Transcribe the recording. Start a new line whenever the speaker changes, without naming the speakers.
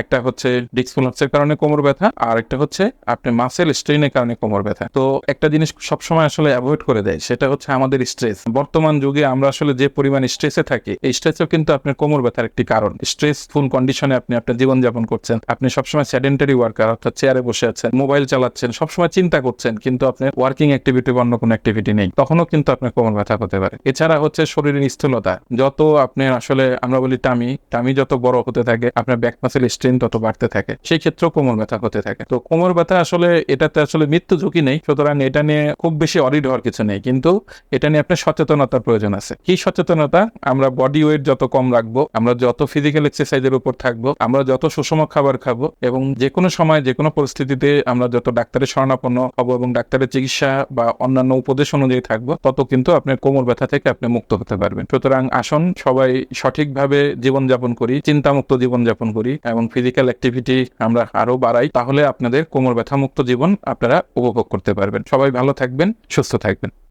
একটা হচ্ছে ডিসফোলাপসের কারণে কোমর ব্যথা, আর একটা হচ্ছে আপনি মাসেল স্ট্রেনের কারণে কোমর ব্যথা। তো একটা জিনিস সবসময় আসলে অ্যাভয়েড করে দেয়, সেটা হচ্ছে আমাদের স্ট্রেস বর্তমান যুগে আমরা আসলে যে পরিমাণ স্ট্রেসে থাকি, এই স্ট্রেসও কিন্তু আপনার কোমর ব্যথার একটি কারণ। স্ট্রেসফুল কন্ডিশনে আপনি আপনার জীবনযাপন করছেন, আপনি সবসময় সেডেন্টারি ওয়ার্কার অর্থাৎ চেয়ারে বসে আছেন মোবাইল চালাচ্ছেন, সবসময় চিন্তা করছেন, কিন্তু আপনার ওয়ার্কিং অ্যাক্টিভিটি বা অন্য কোনো অ্যাক্টিভিটি নেই, তখনও কিন্তু আপনার কোমর ব্যথা হতে পারে। এছাড়া হচ্ছে শরীরের স্থূলতা। যত আপনার আসলে আমরা বলি টামি টামি যত বড় হতে থাকে, আপনার ব্যাক মাসেল স্ট্রেন তত বাড়তে থাকে সেই ক্ষেত্রেও কোমর ব্যথা হতে থাকে। তো কোমর ব্যথা আসলে, এটাতে আসলে মৃত্যু ঝুঁকি নেই, সুতরাং এটা নিয়ে খুব বেশি অরিড হওয়ার কিছু নেই, কিন্তু এটা নিয়ে আপনার সচেতনতার প্রয়োজন আছে। কি সচেতনতা আমরা বডি ওয়েট যত কম রাখব, আমরা যত ফিজিক্যাল এক্সারসাইজের উপর থাকব, আমরা যত সুষম খাবার খাব এবং যে কোনো সময় যে কোনো পরিস্থিতিতে আমরা যত ডাক্তারের শরণাপন্ন হব এবং ডাক্তারের চিকিৎসা বা অন্যান্য উপদেশ অনুযায়ী থাকব, তত কিন্তু আপনার কোমর ব্যথা থেকে আপনি মুক্ত হতে পারবেন। সুতরাং আসুন সবাই সঠিকভাবে জীবনযাপন করি, চিন্তামুক্ত জীবনযাপন করি এবং ফিজিক্যাল অ্যাক্টিভিটি আমরা আরও বাড়াই, তাহলে আপনাদের কোমর ব্যথা মুক্ত জীবন আপনারা উপভোগ করতে পারবেন। সবাই ভালো থাকবেন, সুস্থ থাকবেন।